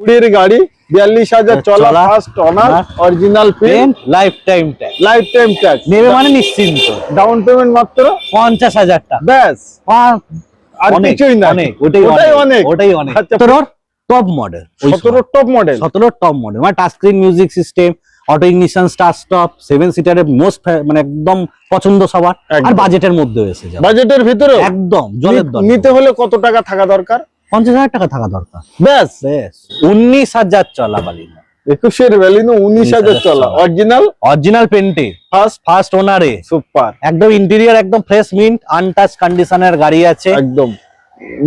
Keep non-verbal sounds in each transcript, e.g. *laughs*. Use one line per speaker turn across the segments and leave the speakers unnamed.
কুড়ির গাড়ি বিয়াল্লিশ হাজার চলা first owner. Original
paint life time tax
life time tax
নেবে মানে নিশ্চিন্ত।
ডাউন পেমেন্ট মাত্র
পঞ্চাশ হাজার টাকা।
ব্যাস। আর কিছুই না।
অনেক, ওটাই অনেক ওটাই অনেক।
আচ্ছা,
সতেরোর টপ মডেল
সতেরো টপ মডেল
সতেরো টপ মডেল মানে touch screen music system auto ignition start stop seven সিটারের most মানে একদম পছন্দ সবার। আর বাজেটের মধ্যে এসে
বাজেটের ভিতরে
একদম জলের দর
নিতে হলে কত টাকা থাকা দরকার?
পঞ্চাশ হাজার টাকা থাকা দরকার।
ব্যাস।
উনিশ হাজার চলা বালিনা
একুশের ভ্যালিনো উনিশ হাজার চলা। অরিজিনাল
অরিজিনাল পেন্টে
ফার্স্ট
ফার্স্ট ওনারে
সুপার
একদম ইন্টেরিয়ার একদম ফ্রেশ মিন্ট আনটাচ কন্ডিশনের গাড়ি আছে।
একদম।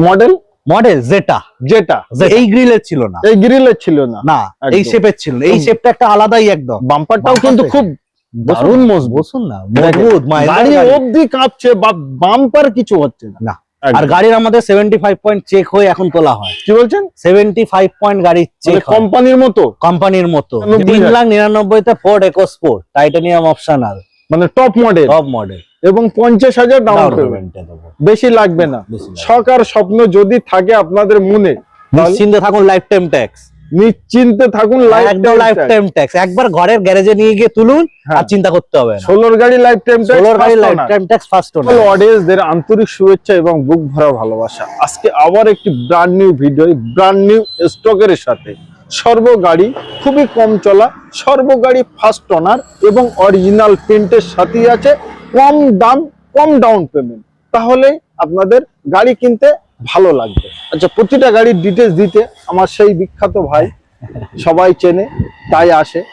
মডেল
মডেল জেটা
যেটা
এই গ্রিলের ছিল না।
এই গ্রিলের ছিল না।
না এই শেপের ছিল। এই শেপটা একটা আলাদাই একদম।
বাম্পারটাও
বাম্পার
কিন্তু খুব দারুণ মজবুত।
না। মজবুত
গাড়ি। অবধি কাঁপছে বা বাম্পার কিছু হচ্ছে না।
না। আর গাড়ির আমাদের সেভেন্টি ফাইভ পয়েন্ট চেক হয়ে এখন তোলা হয়।
কি বলছেন?
সেভেন্টি ফাইভ পয়েন্ট গাড়ির চেক
কোম্পানির মতো?
কোম্পানির মতো। তিন লাখ নিরানব্বইতে ফোর্ড একোস্পোর্ট টাইটানিয়াম অপশনাল
মানে টপ মডেল
টপ মডেল
এবং পঞ্চাশ হাজার ডাউন পেমেন্ট বেশি লাগবে না। সরকার স্বপ্ন যদি থাকে আপনাদের মনে
নিশ্চিন্তে থাকুন লাইফ টাইম ট্যাক্স
নিশ্চিন্তে থাকুন লাইফ
টাইম ট্যাক্স একবার ঘরের গ্যারেজে নিয়ে গিয়ে তুলুন
হ্যাঁ।
আর চিন্তা করতে হবে না।
ষোলোর গাড়ি লাইফ টাইম
ষোলোর গাড়ি লাইফ টাইম ট্যাক্স ফার্স্ট
অডিয়েন্সদের আন্তরিক শুভেচ্ছা এবং বুক ভরা ভালোবাসা। আজকে আবার একটি brand new video brand new স্টকের সাথে সর্ব গাড়ি খুবই কম চলা সর্ব গাড়ি ফার্স্ট অনার এবং অরিজিনাল প্রিন্টের সাথেই আছে। কম দাম কম ডাউন পেমেন্ট তাহলে আপনাদের গাড়ি কিনতে ভালো লাগবে। আচ্ছা প্রতিটা গাড়ির ডিটেলস দিতে আমার সেই বিখ্যাত ভাই সবাই চেনে তাই আসে।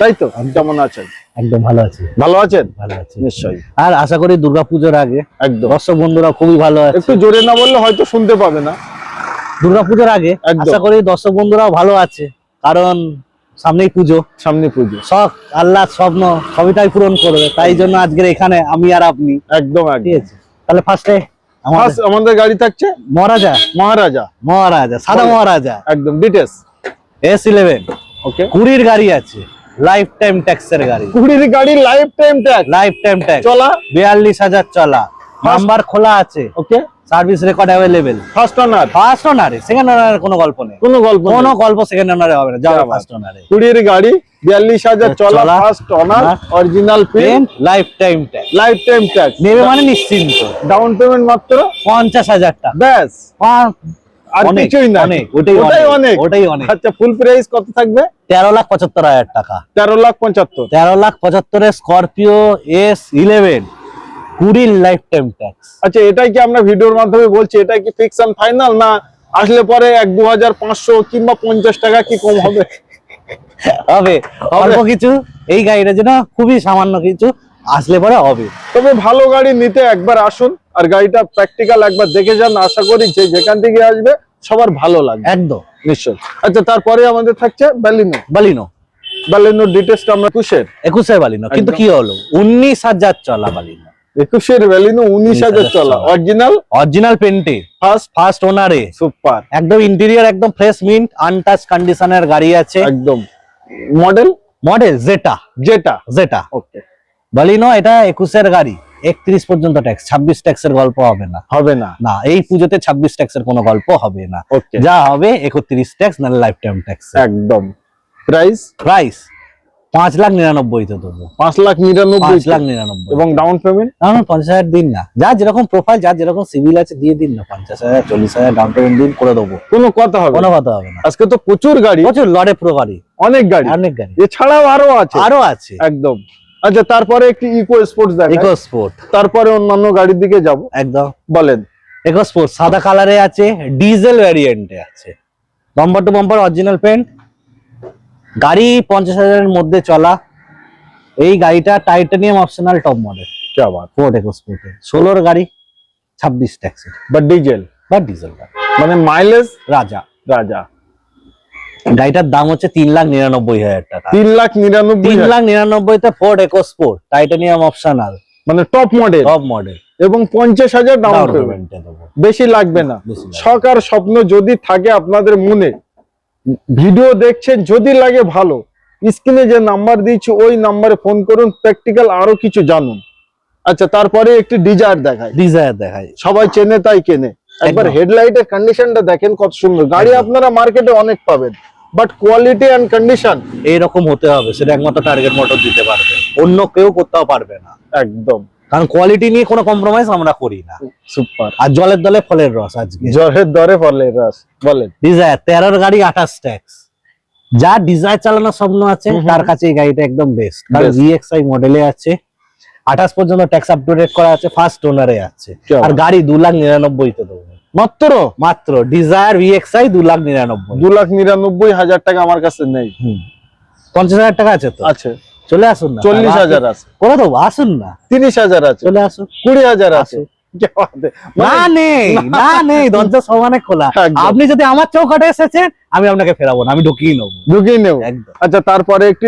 তাই তো? কেমন আছেন?
একদম ভালো আছে।
ভালো আছেন?
ভালো আছে।
নিশ্চয়ই।
আর আশা করি দুর্গাপুজোর আগে।
একদম।
দর্শক বন্ধুরা খুবই ভালো আছে।
একটু জোরে না বললে হয়তো শুনতে পাবে না।
দুর্গাপুজোর আগে। আশা করি দর্শক বন্ধুরাও ভালো আছে। কারণ সামনেই পুজো।
সামনে পুজো।
শখ আল্লাহ স্বপ্ন সবইটাই পূরণ করবে। তাই জন্য আজকের এখানে আমি আর আপনি।
একদম
ঠিক আছে। তাহলে ফার্স্টে আমাদের
গাড়ি থাকছে
মহারাজা।
মহারাজা।
মহারাজা সাদা মহারাজা।
একদম ডিটেলস
এস ইলেভেন
ওকে
কুড়ির গাড়ি আছে লাইফ টাইম ট্যাক্সের গাড়ি।
কুড়ির গাড়ি life time tax
life time tax
চলা।
বিয়াল্লিশ হাজার চলা। নাম্বার খোলা আছে।
Okay
service record available
first owner
first অনারে second অনারে কোনো গল্প নেই।
কোনো গল্প
কোনো গল্প সেকেন্ড অনারে হবে না যাবে ফার্স্ট অনারে
কুড়ির গাড়ি বিয়াল্লিশ হাজার চলা first owner original
paint life time tax
life time tax
নেবে মানে নিশ্চিন্ত।
ডাউন পেমেন্ট মাত্র
পঞ্চাশ হাজার টাকা।
ব্যাস। আর কিছুই না।
ওটাই
ওটাই
অনেক ওটাই অনেক।
আচ্ছা ফুল প্রাইস কত থাকবে?
তেরো লাখ পঁচাত্তর হাজার টাকা।
তেরো লাখ পঁচাত্তর।
তেরো লাখ পঁচাত্তরে স্করপিও এস ইলেভেন কুড়ির লাইফ টাইম ট্যাক্স
আচ্ছা এটাই কি আমরা ভিডিওর মাধ্যমে বলছি? এটা কি ফিক্স এন্ড ফাইনাল না আসলে পরে এক দু হাজার পাঁচশো কিংবা পঞ্চাশ টাকা কি কম হবে?
হবে। অল্প কিছু এই গাড়িটার জন্য খুবই সামান্য কিছু আসলে পরে হবে।
তবে ভালো গাড়ি নিতে একবার আসুন আর গাড়িটা প্র্যাকটিক্যাল একবার দেখে যান। আশা করি যে যেখান থেকে আসবে সবার ভালো লাগবে।
একদম।
নিশ্চয় আচ্ছা তারপরে আমাদের থাকছে ব্যালিনো
বালিনো
ব্যালিনোর ডিটেলসটা আমরা একুশের।
একুশে বালিনো কিন্তু কি হলো? উনিশ হাজার চলা বালিনো
একুশের ব্যালিনো উনিশ হাজার চলা। অরিজিনাল
অরিজিনাল পেন্টে
ফার্স্ট
ফার্স্ট ওনারে
সুপার
একদম ইন্টেরিয়ার একদম ফ্রেশ মিন্ট আনটাচ কন্ডিশনের গাড়ি আছে।
একদম। মডেল
মডেল জেটা
যেটা
জেটা
ওকে
বালিনো এটা একুশের গাড়ি। একত্রিশ পর্যন্ত ট্যাক্স ছাব্বিশ ট্যাক্সের গল্প হবে না।
হবে না।
না এই পুজোতে ছাব্বিশ ট্যাক্সের কোনো গল্প হবে না।
ওকে
যা হবে একত্রিশ ট্যাক্স না লাইফ টাইম ট্যাক্স
একদম। প্রাইস
প্রাইস পাঁচ লাখ নিরানব্বই তো দেবো।
পাঁচ লাখ নিরানব্বই
লাখ নিরানব্বই।
এবং ডাউন পেমেন্ট
আমার পঞ্চাশ হাজার দিন না। যা যেরকম প্রোফাইল যা যেরকম সিভিল আছে দিয়ে দিন না। পঞ্চাশ হাজার চল্লিশ হাজার ডাউন পেমেন্ট দিন করে দেবো।
কোনো কথা হবে
কোনো। কথা হবে না।
আজকে তো প্রচুর গাড়ি।
প্রচুর লড়ে পুরো গাড়ি।
অনেক গাড়ি।
অনেক গাড়ি।
এছাড়াও আরও আছে।
আরও আছে।
একদম। আচ্ছা তারপরে একটি ইকো স্পোর্টস দেখা
ইকো স্পোর্ট
তারপরে অন্যান্য গাড়ির দিকে যাব।
একদম।
বলেন।
ইকো স্পোর্ট সাদা কালারে আছে ডিজেল ভ্যারিয়েন্টে আছে। Bumper to bumper original paint গাড়ি পঞ্চাশ হাজারের মধ্যে চলা এই গাড়িটা titanium optional top model Ford ষোলোর গাড়ি ছাব্বিশ ট্যাক্সি
বা ডিজেল
বা ডিজেল গাড়ি।
মানে মাইলেজ
রাজা।
রাজা।
গাড়িটার দাম হচ্ছে তিন লাখ নিরানব্বই হাজার টাকা।
তিন লাখ নিরানব্বই
তিন লাখ নিরানব্বই তে Ford EcoSport titanium optional
মানে টপ মডেল
টপ মডেল
এবং পঞ্চাশ হাজার ডাউন পেমেন্ট বেশি লাগবে না। শখ আর স্বপ্ন যদি থাকে আপনাদের মনে ভিডিও দেখছেন যদি লাগে ভালো স্ক্রিনে যে নাম্বার দিয়েছি ওই নাম্বারে ফোন করুন প্র্যাকটিক্যাল আরও কিছু জানুন। আচ্ছা তারপরে একটি ডিজায়ার দেখায়
ডিজায়ার দেখায়
সবাই চেনে তাই কেনে। একবার। হেডলাইটের কন্ডিশনটা দেখেন কত সুন্দর। গাড়ি আপনারা মার্কেটে অনেক পাবেন। বাট কোয়ালিটি এন্ড কন্ডিশন
এইরকম হতে হবে সেটা একমাত্র টার্গেট মোটর দিতে পারবে। অন্য কেউ করতেও পারবে না।
একদম।
কারণ কোয়ালিটি নিয়ে কোনো কম্প্রোমাইজ আমরা করি না।
সুপার
আর জলের দলে ফলের রস আজকে।
জ্বরের দরে ফলে রস বলেন।
ডিজায়ার তেরোর গাড়ি আঠাশ ট্যাক্স যা ডিজায়ার চালানোর স্বপ্ন আছে। তার কাছে এই গাড়িটা একদম বেস্ট কারণ
Best.
ভিএক্সআই মডেলে আছে। আঠাশ পর্যন্ত ট্যাক্স আপ টু ডেট করা আছে ফার্স্ট ওনারে আছে। আর গাড়ি দু লাখ নিরানব্বই তে দেবো।
মাত্র?
মাত্র। ডিজায়ার ভিএক্সআই দু লাখ নিরানব্বই।
দু লাখ নিরানব্বই হাজার টাকা আমার কাছে নেই।
পঞ্চাশ হাজার টাকা আছে তো?
আছে।
চলে আসুন না।
চল্লিশ হাজার আছে।
কোনো তো আসুন না।
তিরিশ হাজার আছে।
চলে আসুন।
কুড়ি হাজার আছে।
না
মানে-
নেই না। নেই দরজা সমানে খোলা। আপনি যদি আমার চৌকাটে এসেছেন আমি আপনাকে ফেরাবো না আমি ঢুকিয়ে নেব।
ঢুকিয়ে নেব। আচ্ছা তারপরে একটি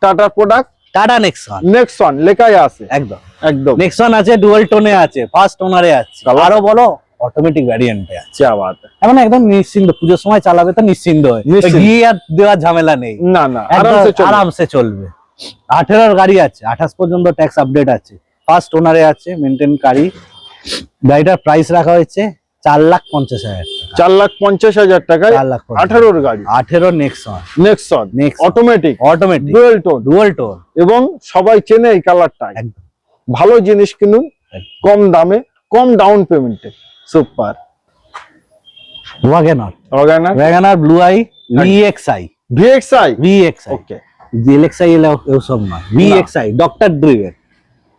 Tata product
Tata Nexon.
Nexon লেখাই আছে।
একদম।
একদম।
নেক্সন আছে ডুয়াল টোনে আছে ফার্স্ট টোনারে আছে। আরও বলো অটোমেটিক ভ্যারিয়েন্টে আছে।
আবার
এখন একদম নিশ্চিন্ত পুজোর সময় চালাবে তো নিশ্চিন্ত হয়। গিয়ে আর দেওয়ার ঝামেলা নেই।
না না আরামসে চলবে।
আঠেরোর গাড়ি আছে আঠাশ পর্যন্ত ট্যাক্স আপডেট আছে। ফার্স্ট ওনারে আছে মেনটেন গাড়ি গাড়িটার প্রাইস রাখা হয়েছে চার লাখ পঞ্চাশ হাজার
চার লাখ পঞ্চাশ হাজার টাকায়
চার লাখ পঞ্চাশ।
আঠারোর গাড়ি।
আঠেরো Nexon Nexon
automatic
automatic
dual tone
dual tone
এবং সবাই চেনে এই কালারটা
একদম।
ভালো জিনিস কিনুন কম দামে কম ডাউন পেমেন্টে super
Wagon R
ওগানা
Wagon R blue I VXI
VXI
VXI
okay
নয়। ডক্টর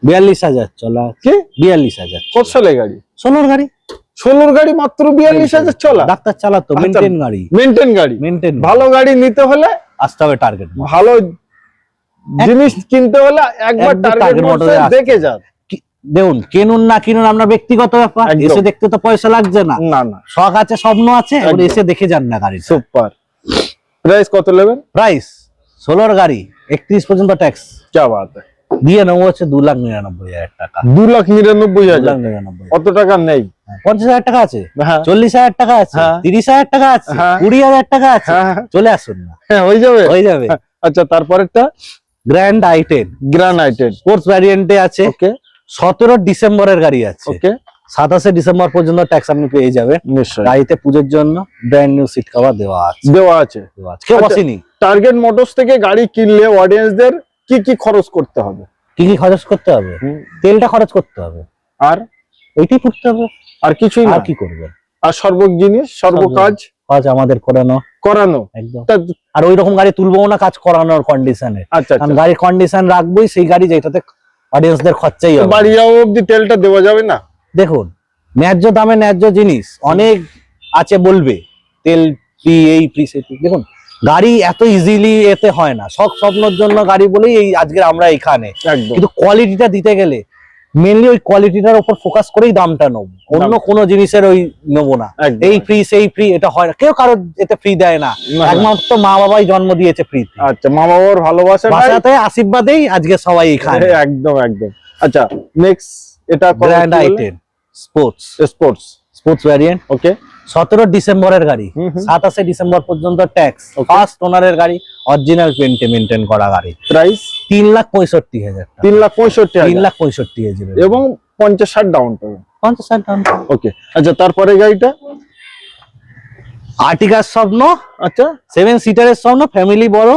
বিয়াল্লিশ হাজার চলা।
কি?
বিয়াল্লিশ হাজার
কত গাড়ি?
ষোলোর গাড়ি।
ষোলোর গাড়ি মাত্র বিয়াল্লিশ হাজার চলা?
ডাক্তার চালাতো
আচ্ছা।
মেনটেন গাড়ি।
মেনটেন গাড়ি।
মেনটেন
ভালো গাড়ি নিতে হলে
আসতে হবে টার্গেট
ভালো জিনিস কিনতে হলে একবার টার্গেট দেখে যান।
দেখুন কিনুন না কিনুন আপনার ব্যক্তিগত ব্যাপার। এসে দেখতে তো পয়সা লাগছে না।
না না।
শখ আছে স্বপ্ন আছে এসে দেখে যান না গাড়ি
সুপার। প্রাইস কত নেবেন?
প্রাইস ষোলোর গাড়ি একত্রিশ পর্যন্ত ট্যাক্স
যা বাদ
দিয়ে নেব হচ্ছে দু লাখ নিরানব্বই হাজার টাকা।
দু লাখ নিরানব্বই হাজার।
নিরানব্বই।
টাকা নেই।
হ্যাঁ, পঞ্চাশ হাজার টাকা আছে
হ্যাঁ।
চল্লিশ হাজার টাকা আছে
হ্যাঁ।
তিরিশ হাজার টাকা আছে কুড়ি হাজার টাকা আছে। চলে আসুন না।
হয়ে যাবে।
হয়ে যাবে।
আচ্ছা তারপরেরটা?
Grand i ten
grand i ten
sports ভ্যারিয়েন্টে আছে।
ওকে
সতেরো ডিসেম্বরের গাড়ি আছে।
ওকে
সাতাশে ডিসেম্বর পর্যন্ত ট্যাক্স আপনি পেয়ে যাবেন।
নিশ্চয়ই।
গাড়িতে পুজোর জন্য ব্র্যান্ড নিউ সিট কভার দেওয়া আছে।
দেওয়া আছে।
দেওয়া আছে। কেউ
আচ্ছা।
বসেনি।
টার্গেট মোটরস থেকে গাড়ি কিনলে অডিয়েন্সদের কি কি খরচ করতে হবে?
কি কি খরচ করতে হবে? তেলটা খরচ করতে হবে।
আর?
ওইটাই করতে হবে।
আর কিছুই না।
কি করবে?
আর সর্ব জিনিস সর্ব কাজ?
কাজ আমাদের করানো।
করানো।
একদম। আর ওই রকম গাড়ি তুলবো না কাজ করানোর কন্ডিশনে
আচ্ছা আচ্ছা।
গাড়ির কন্ডিশন রাখবোই সেই গাড়ি যেটাতে অডিয়েন্সদের খরচাই হবে।
বাড়ি যাওয়া অব্দি তেলটা দেওয়া যাবে না?
দেখুন ন্যায্য দামে ন্যায্য জিনিস অনেক আছে বলবে। তেল ফ্রি এই ফ্রি সেই। দেখুন গাড়ি এত ইজিলি এতে হয় না। শখ স্বপ্নের জন্য গাড়ি বলেই এই আজকে আমরা এখানে। কিন্তু কোয়ালিটিটা দিতে গেলে মেনলি ওই কোয়ালিটিটার উপর ফোকাস করেই দামটা নেব। অন্য। কোনো জিনিসের ওই নেব না। এই ফ্রি সেই ফ্রি এটা হয় না। কেউ কারও এতে ফ্রি দেয় না। একমাত্র মা বাবাই জন্ম দিয়েছে ফ্রি
আচ্ছা মা বাবার ভালোবাসা?
ভাষাতে আশীর্বাদেই আজকে সবাই এখানে।
একদম একদম। আচ্ছা নেক্সট এটা
grand i ten sports
sports
sports variant
okay
সতেরো ডিসেম্বরের গাড়ি। সাতাশে ডিসেম্বর পর্যন্ত ট্যাক্স. ফার্স্ট ওনারের গাড়ি অরিজিনাল পেন্টে মেনটেন করা গাড়ি।
প্রাইস
তিন লাখ পঁয়ষট্টি হাজার
তিন লাখ পঁয়ষট্টি
তিন লাখ পঁয়ষট্টি হাজার
এবং পঞ্চাশ ষাট ডাউন পেমেন্ট
পঞ্চাশ হাজার টাকা।
ওকে আচ্ছা তারপরে গাড়িটা?
আর্টিকার স্বপ্ন
আচ্ছা।
সেভেন সিটারের স্বপ্ন ফ্যামিলি বড়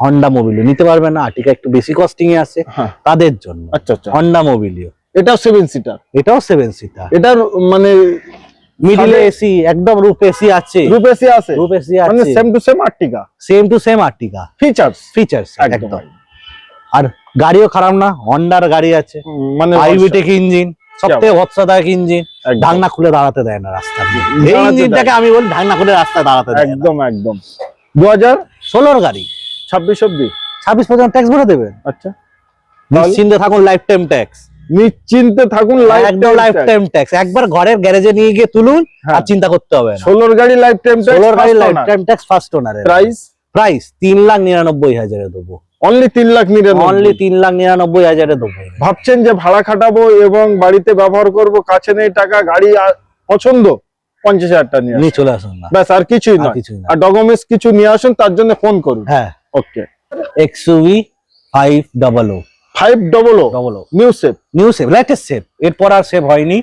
হন্ডা মোবিলিও নিতে পারবে না আর্টিকা একটু বেশি কস্টিং এ আছে
হ্যাঁ।
তাদের জন্য।
আচ্ছা আচ্ছা।
হন্ডা মোবিলিও
এটাও সেভেন সিটার
এটাও সেভেন সিটার
এটার মানে
মিডিলে এসি একদম রূপ এসি আছে।
রূপ এসি আছে।
রূপ এসি
মানে same to same Ertiga
same to same Ertiga
features
features
একদম।
আর গাড়িও খারাপ না হন্ডার গাড়ি আছে।
মানে
আইভিটেক ইঞ্জিন সব থেকে ভৎসাদায়ক ইঞ্জিন ঢাকনা খুলে দাঁড়াতে দেয় না রাস্তা এই ইঞ্জিনটাকে আমি বলি ঢাকনা খুলে রাস্তায় দাঁড়াতে দেয়
একদম একদম। দু হাজার
ষোলোর গাড়ি।
ছাব্বিশ অব্দি।
ছাব্বিশ পর্যন্ত ট্যাক্স ভরে দেবে।
আচ্ছা?
নিশ্চিন্তে থাকুন লাইফ টাইম ট্যাক্স
নিশ্চিন্তে থাকুন
লাইফ টাইম ট্যাক্স একবার ঘরের গ্যারেজে নিয়ে গিয়ে তুলুন
হ্যাঁ।
আর চিন্তা করতে হবে
ষোলোর গাড়ি লাইফ টাইম
ষোলোর গাড়ি লাইফ টাইম ট্যাক্স ফার্স্ট ওনারের
প্রাইস
প্রাইস তিন লাখ নিরানব্বই হাজারে দেবো।
অনলি তিন লাখ
অনলি তিন লাখ নিরানব্বই হাজারে দেবো।
ভাবছেন যে ভাড়া খাটাবো এবং বাড়িতে ব্যবহার করব কাছে নেই টাকা গাড়ি পছন্দ? পঞ্চাশ হাজার টাকা নিয়ে
চলে আসুন
ব্যাস আর কিছুই
আর কিছুই না।
আর ডকুমেন্টস কিছু নিয়ে আসুন তার জন্য ফোন করুন।
হ্যাঁ।
Okay
XUV five double O
five double
double
new safe
new save latest save এরপর আর সেভ হয়নি।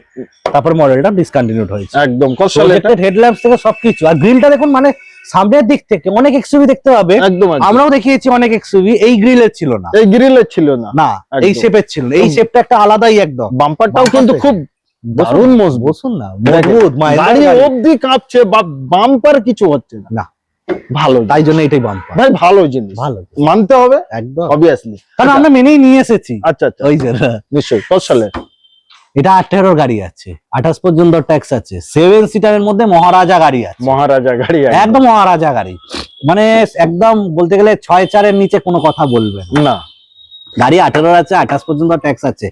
তারপর মডেলটা ডিসকন্টিনিউড হয়েছে।
একদম কত সালে এটা?
প্রজেক্টেড হেডল্যাম্পস থেকে সবকিছু। আর গ্রিলটা দেখুন মানে সামনের দিক থেকে অনেক এক্সইউভি দেখতে পাবে
একদম একদম।
আমরাও দেখিয়েছি অনেক এক্সইউভি এই গ্রিলের ছিল না।
এই গ্রিলের ছিল না।
না এই শেপের ছিল। এই। শেপটা একটা আলাদাই একদম।
বাম্পারটাও
বাম্পার
কিন্তু খুব দারুণ মজবুত।
বসুন না মজবুত মাইলেজ
গাড়ি। অবধি কাঁপছে বা বাম্পার কিছু হচ্ছে না। ভালো
তাই জন্য এটাই বাম্পার
ভাই ভালো জিনিস।
ভালো
মানতে হবে
একদম।
অবভিয়াসলি
কারণ আমরা মেনেই নিয়ে এসেছি।
আচ্ছা আচ্ছা।
ওই যে
নিশ্চয়ই কত সালে?
এটা আঠেরোর গাড়ি আছে। আঠাশ পর্যন্ত ট্যাক্স আছে। সেভেন সিটারের মধ্যে মহারাজা গাড়ি আছে।
মহারাজা গাড়ি একদম।
মহারাজা গাড়ি। মানে একদম বলতে গেলে ছয় চারের নিচে কোনো কথা বলবেন না। গাড়ি আঠেরোর আছে আঠাশ পর্যন্ত ট্যাক্স আছে।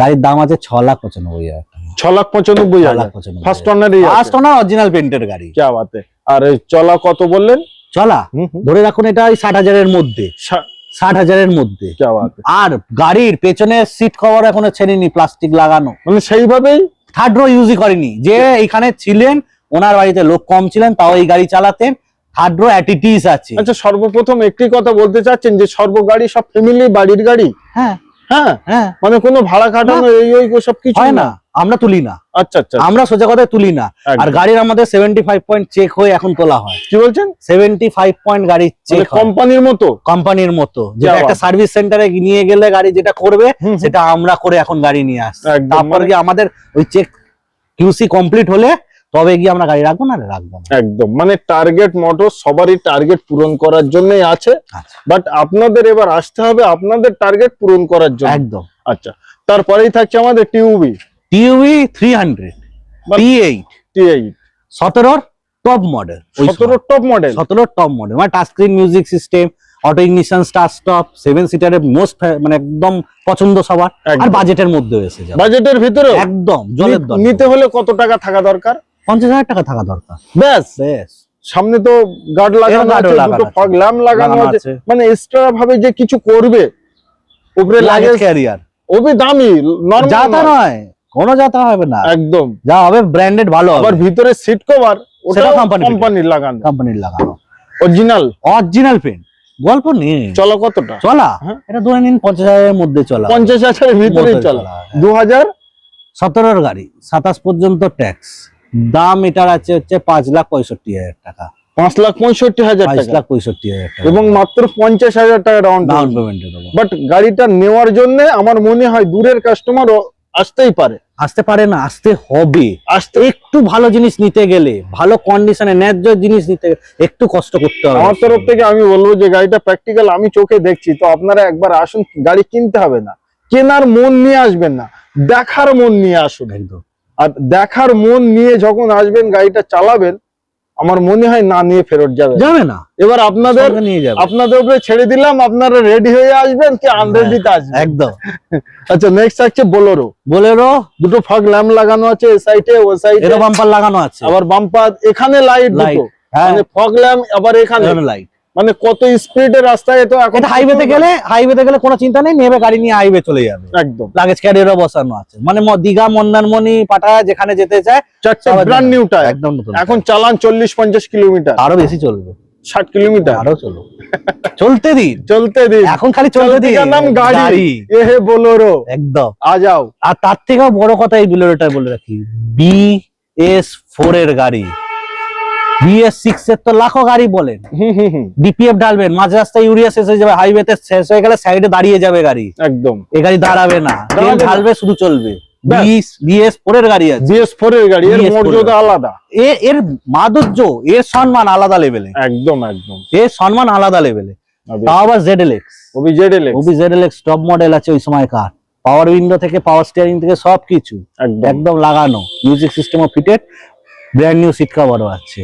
গাড়ির দাম আছে ছ লাখ পঁচানব্বই হাজার
ছ লাখ পঁচানব্বই হাজার। ফার্স্ট অনারই
ফার্স্ট ওনার অরিজিনাল পেন্টের গাড়ি।
কে বাতে। আর চলা কত বললেন?
চলা। ধরে রাখুন এটা ওই ষাট হাজারের মধ্যে। ষাট। হাজারের মধ্যে। আর গাড়ির পেছনে সিট কভার এখনও ছেড়েনি প্লাস্টিক লাগানো।
মানে সেইভাবেই?
থার্ড রো ইউজই করেনি। যে এখানে ছিলেন ওনার বাড়িতে লোক কম ছিলেন তাও এই গাড়ি চালাতেন। থার্ড রো অ্যাটিটিস আছে।
আচ্ছা সর্বপ্রথম একটি কথা বলতে চাচ্ছেন যে সর্ব গাড়ি সব ফ্যামিলি বাড়ির গাড়ি?
হ্যাঁ।
হ্যাঁ?
হ্যাঁ।
মানে কোনো ভাড়া খাটানো এই ওই সব কিছু
হয় না? আমরা তুলি না।
আচ্ছা আচ্ছা
আমরা সোজা কথায় তুলি না। আর গাড়ির আমাদের সেভেন্টি ফাইভ পয়েন্ট চেক হয়ে এখন তোলা হয়।
কি বলছেন?
সেভেন্টি ফাইভ পয়েন্ট গাড়ি চেক
কোম্পানির মতো?
কোম্পানির মতো। যেটা একটা সার্ভিস সেন্টারে নিয়ে গেলে গাড়ি যেটা করবে। সেটা আমরা করে এখন গাড়ি নিয়ে আসছি। তারপর
মানে-
কি আমাদের ওই চেক কিউসি কমপ্লিট হলে তবে গিয়ে আমরা গাড়ি রাখব না রাখব না।
একদম মানে টার্গেট মোটর সবারই টার্গেট পূরণ করার জন্যই আছে।
আচ্ছা।
বাট আপনাদের এবার আসতে হবে আপনাদের টার্গেট পূরণ করার জন্য।
একদম।
আচ্ছা তারপরেই থাকছে আমাদের TUV
TUV three hundred T eight
T eight.
সতেরোর টপ মডেল
সতেরো টপ মডেল
সতেরোর টপ মডেল মানে touch screen music system auto ignition start stop seven সিটারের most মানে একদম পছন্দ সবার। আর বাজেটের মধ্যে এসে যাবে।
বাজেটের ভিতরে
একদম জলের দর
নিতে হলে কত টাকা থাকা দরকার?
পঞ্চাশ হাজার টাকা থাকা দরকার।
ব্যাস।
বেশ
সামনে তো গার্ড লাগানো আছে দুটো ফগ ল্যাম্প লাগানো আছে। মানে এক্সট্রা ভাবে যে কিছু করবে উপরে লাগে
লাগেজ ক্যারিয়ার
ওবি দামি নরমাল
যাতা নয়। কোনো যাতা হবে না।
একদম।
যা হবে ব্র্যান্ডেড ভালো
আবার
হবে।
ভিতরে সিট কভার ওটা
company
কোম্পানির লাগানো।
কোম্পানির লাগানো।
অরিজিনাল
অরিজিনাল পেন গল্প নেই।
চলো কতটা?
চলা?
হ্যাঁ।
এটা ধরে নিন পঞ্চাশ হাজারের মধ্যে চলা।
পঞ্চাশ হাজারের ভিতরেই চলো।
হ্যাঁ।
দু হাজার
সতেরোর গাড়ি। সাতাশ পর্যন্ত ট্যাক্স দাম এটার আছে হচ্ছে পাঁচ লাখ পঁয়ষট্টি হাজার টাকা।
পাঁচ লাখ পঁয়ষট্টি হাজার
পাঁচ লাখ পঁয়ষট্টি হাজার টাকা।
এবং মাত্র পঞ্চাশ হাজার টাকা ডাউন
ডাউন পেমেন্টে
বাট গাড়িটা নেওয়ার জন্য আমার মনে হয় দূরের কাস্টমার আসতেই পারে।
আসতে পারে না আসতে হবে।
আসতে
একটু ভালো জিনিস নিতে গেলে ভালো কন্ডিশনে ন্যায্য জিনিস নিতে গেলে একটু কষ্ট করতে হবে।
আমার তরফ থেকে আমি বলব যে গাড়িটা প্র্যাকটিক্যাল আমি চোখে দেখছি তো আপনারা একবার আসুন গাড়ি কিনতে হবে না। কেনার মন নিয়ে আসবেন না দেখার মন নিয়ে আসুন।
একদম।
আর দেখার মন নিয়ে যখন আসবেন গাড়িটা চালাবেন আমার মনে হয় না নিয়ে ফেরত যাবে।
যাবে না।
এবার আপনাদের
নিয়ে যাবে।
আপনাদের উপরে ছেড়ে দিলাম আপনারা রেডি হয়ে আসবেন কি আনরেডিতে আসবেন।
একদম। *laughs*
আচ্ছা নেক্সট থাকছে বোলেরো
বোলেরো
দুটো ফগ ল্যাম্প লাগানো আছে এ সাইডে ও সাইডে
এরো বাম্পার লাগানো আছে।
আবার বাম্পার এখানে লাইট
লাইট
দুটো
হ্যাঁ।
মানে ফগ ল্যাম্প আবার এখানে।
লাইট
মানে কত স্পিডের রাস্তায় তো এখন
হাইওয়েতে গেলে হাইওয়েতে গেলে কোনো চিন্তা নেই নেবে গাড়ি নিয়ে হাইওয়ে চলে যাবে।
একদম।
লাগেজ ক্যারিয়ারও বসানো আছে। মানে দীঘা মন্দারমণি পাটায়া যেখানে যেতে চায়
চারটে ব্র্যান্ড নিউ টায়ার
একদম নতুন।
এখন চালান চল্লিশ পঞ্চাশ কিলোমিটার।
আরও বেশি চলবে।
ষাট কিলোমিটার।
আরও চলবে চলতে দিন।
চলতে দিন।
এখন খালি চলতে দিন।
নাম গাড়ি। এ হে বোলেরো।
একদম।
আ যাও।
আর তার থেকেও বড় কথা এই বুলেরোটা বলে রাখি। বি এস ফোর এর গাড়ি। বিএস সিক্স এর তো লাখো গাড়ি বলেন। ডিপিএফ ঢালবেন মাঝ রাস্তায় ইউরিয়া শেষ হয়ে যাবে হাইওয়েতে শেষ হয়ে গেলে সাইডে দাঁড়িয়ে যাবে গাড়ি।
একদম।
এই গাড়ি দাঁড়াবে না। তেল ঢালবে শুধু চলবে। বিএস ফোর এর গাড়ি আছে।
বিএস ফোর এর গাড়ি এর মর্যাদা আলাদা।
এর মাধুর্য এর সম্মান আলাদা লেভেলে
একদম একদম।
এর সম্মান আলাদা লেভেলে তাও আবার ওবি টপ মডেল আছে ওই সময় কার পাওয়ার উইন্ডো থেকে পাওয়ার স্টিয়ারিং থেকে সবকিছু।
একদম।
একদম লাগানো। মিউজিক সিস্টেমও ফিটেড ব্র্যান্ড নিউ সিট কভারও আছে।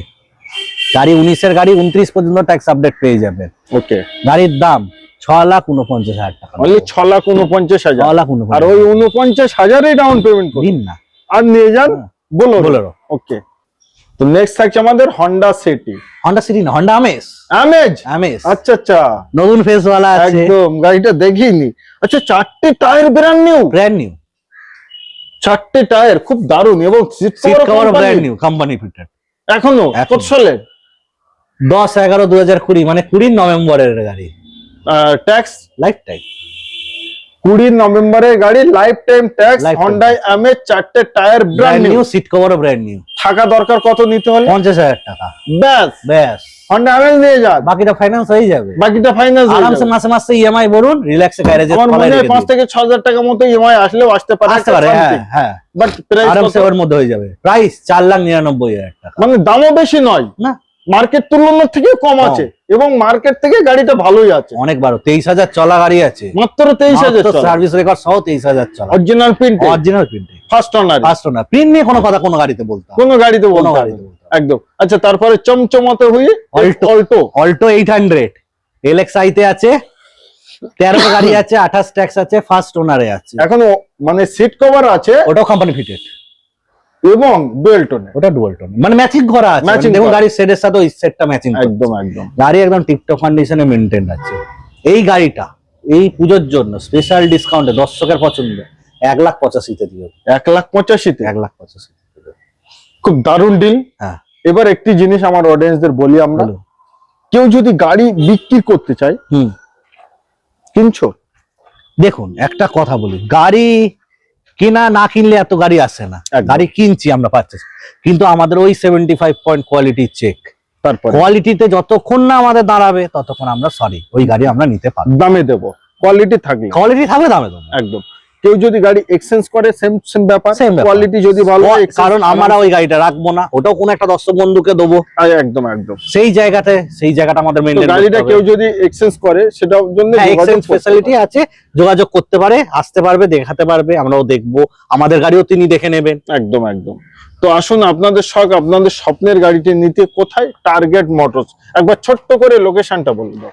গাড়ি উনিশের গাড়ি উনত্রিশ পর্যন্ত ট্যাক্স আপডেট পেয়ে যাবেন।
ওকে
গাড়ির দাম ছ লাখ উনপঞ্চাশ হাজার টাকা।
অনলি ছ লাখ উনপঞ্চাশ
ছ
হাজার
লাখ
আর ওই
উনপঞ্চাশ
হাজারই ডাউন পেমেন্ট করুন।
দিন না।
আর নিয়ে যান
হ্যাঁ।
বলো
বোলেরো
ওকে তো নেক্সট থাকছে আমাদের হন্ডা সিটি
হন্ডা সিটি না হন্ডা আমেজ
আমেজ
আমেজ
আচ্ছা আচ্ছা।
নতুন ফেস ওয়ালা আছে।
একদম গাড়িটা দেখিনি। আচ্ছা চারটে tyre brand new
brand new
চারটে টায়ার খুব দারুণ। এবং seat
seat cover
cover
brand new company fitted এখনও।
কত সালে?
দশ এগারো দু হাজার কুড়ি মানে কুড়ি নভেম্বরের গাড়ি।
ট্যাক্স
লাইফ টাইম
কুড়ি নভেম্বরের গাড়ি লাইফ টাইম ট্যাক্স হন্ডাই আমেজ চারটে টায়ার ব্র্যান্ড নিউ
সিট কভারও ব্র্যান্ড নিউ
থাকা দরকার কত নিতে হলে?
পঞ্চাশ হাজার টাকা।
ব্যাস।
ব্যাস।
হন্ডা অ্যামেজ নিয়ে যান
বাকিটা ফাইন্যান্স হয়ে যাবে।
বাকিটা ফাইন্যান্স
আরামসে মাসে মাসে ইএমআই বলুন রিল্যাক্সে গ্যারেজে
আমার মনে হয় পাঁচ থেকে ছ হাজার টাকার মতো ইএমআই আসলেও আসতে পারে।
আসতে পারে হ্যাঁ হ্যাঁ।
বাট প্রাইস
আরামসে ওর মধ্যে হয়ে যাবে। প্রাইস চার লাখ নিরানব্বই হাজার টাকা।
মানে দামও বেশি নয়।
না
মার্কেট তুলনার থেকে কম আছে এবং মার্কেট থেকে গাড়িটা ভালোই আছে।
অনেক বারো তেইশ হাজার চলা গাড়ি আছে।
মাত্র তেইশ হাজার
সার্ভিস রেকর্ড সহ তেইশ হাজার চলা।
অরিজিনাল প্রিন্ট
অরিজিনাল প্রিন্টে
ফার্স্ট অনার
ফার্স্ট না প্রিন্ট নিয়ে কোনো কথা কোনো গাড়িতে বলতাম
কোনো গাড়িতে
কোনো গাড়িতে বলতে।
একদম। আচ্ছা তারপরে চমচমাতে হয়ে। Alto
Alto eight hundred LXI তে আছে। তেরো গাড়ি আছে আঠাশ ট্যাক্স আছে ফার্স্ট ওনারে আছে।
এখন মানে সিট কভার আছে।
ওটাও কোম্পানি ফিটেড
এবং ডুয়েল টোনে
ওটা ডুয়াল টোন মানে ম্যাচিং করা আছে।
Matching
দেখুন গাড়ির সেটের সাথে ওই সেটটা ম্যাচিং
একদম একদম।
গাড়ি একদম টিপটপ কন্ডিশনে মেনটেন আছে। এই গাড়িটা এই পুজোর জন্য স্পেশাল ডিসকাউন্টে দর্শকের পছন্দ এক লাখ পঁচাশিতে দেবো।
এক লাখ পঁচাশিতে?
এক লাখ পঁচাশি
খুব দারুণ ডিল
হ্যাঁ।
এবার একটি জিনিস আমার অডিয়েন্সদের বলি আমরা। কেউ যদি গাড়ি বিক্রি করতে চায়
হুম।
কিনছো?
দেখুন একটা কথা বলি। গাড়ি কিনা না কিনলে এত গাড়ি আসে না। গাড়ি কিনছি আমরা পাচ্ছি কিন্তু আমাদের ওই seventy five point quality check
তারপরে?
কোয়ালিটিতে যতক্ষণ না আমাদের দাঁড়াবে ততক্ষণ আমরা সরি ওই গাড়ি আমরা নিতে পারব।
দামে দেবো। কোয়ালিটি থাকলে।
কোয়ালিটি থাকবে দামে দেবো।
একদম। কেউ যদি গাড়ি এক্সচেঞ্জ করে সেম সেম ব্যাপার। কোয়ালিটি যদি ভালো হয়
কারণ আমরা ওই গাড়িটা রাখব না। ওটাও কোনো একটা দর্শক বন্ধুকে দেবো।
একদম একদম।
সেই জায়গাতে সেই জায়গাটা আমাদের মেনটেন
গাড়িটা কেউ যদি এক্সচেঞ্জ করে সেটার জন্য
এক্সচেঞ্জ
পারে।
আছে যোগাযোগ করতে পারে আসতে পারবে দেখাতে পারবে আমরাও দেখব। আমাদের গাড়িও তিনি দেখে নেবেন।
একদম একদম। তো আসুন আপনাদের শখ আপনাদের স্বপ্নের গাড়িটি নিতে কোথায়? টার্গেট মোটরস একবার ছোট্ট করে লোকেশনটা বলে দাও।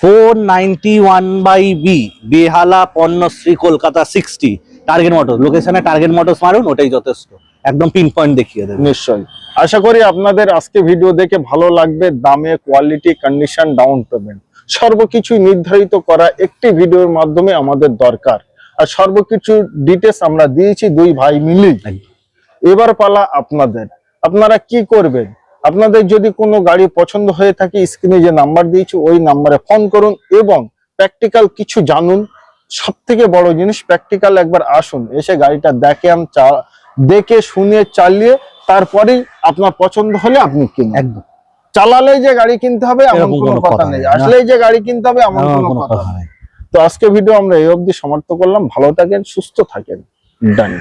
Four ninety one by B Behala Parnashree Kolkata sixty. Target motor লোকেশনে টার্গেট মোটরস মারুন ওটাই যথেষ্ট। একদম পিন পয়েন্ট দেখিয়ে দেবে।
নিশ্চয়ই। আশা করি আপনাদের আজকে ভিডিও দেখে ভালো লাগবে দামে কোয়ালিটি কন্ডিশন ডাউন পেমেন্ট সর্বকিছু নির্ধারিত করা একটি ভিডিওর মাধ্যমে আমাদের দরকার। আর সর্বকিছু ডিটেলস আমরা দিয়েছি দুই ভাই মিলেই। এবার পালা আপনাদের। আপনারা কি করবেন? আপনাদের যদি কোনো গাড়ি পছন্দ হয়ে থাকে স্ক্রিনে যে নাম্বার দিয়েছি ওই নাম্বারে ফোন করুন এবং প্র্যাকটিক্যাল কিছু জানুন। সব থেকে বড় জিনিস প্র্যাকটিক্যাল একবার আসুন এসে গাড়িটা দেখে আম দেখে শুনে চালিয়ে তারপরেই আপনার পছন্দ হলে আপনি কিনুন।
একদম।
চালালেই যে গাড়ি কিনতে হবে এমন কোনো কথা নেই। আসলেই যে গাড়ি কিনতে হবে এমন কোনো কথা
নেই।
তো আজকে ভিডিও আমরা এই অবধি সমাপ্ত করলাম। ভালো থাকেন সুস্থ থাকেন। ডান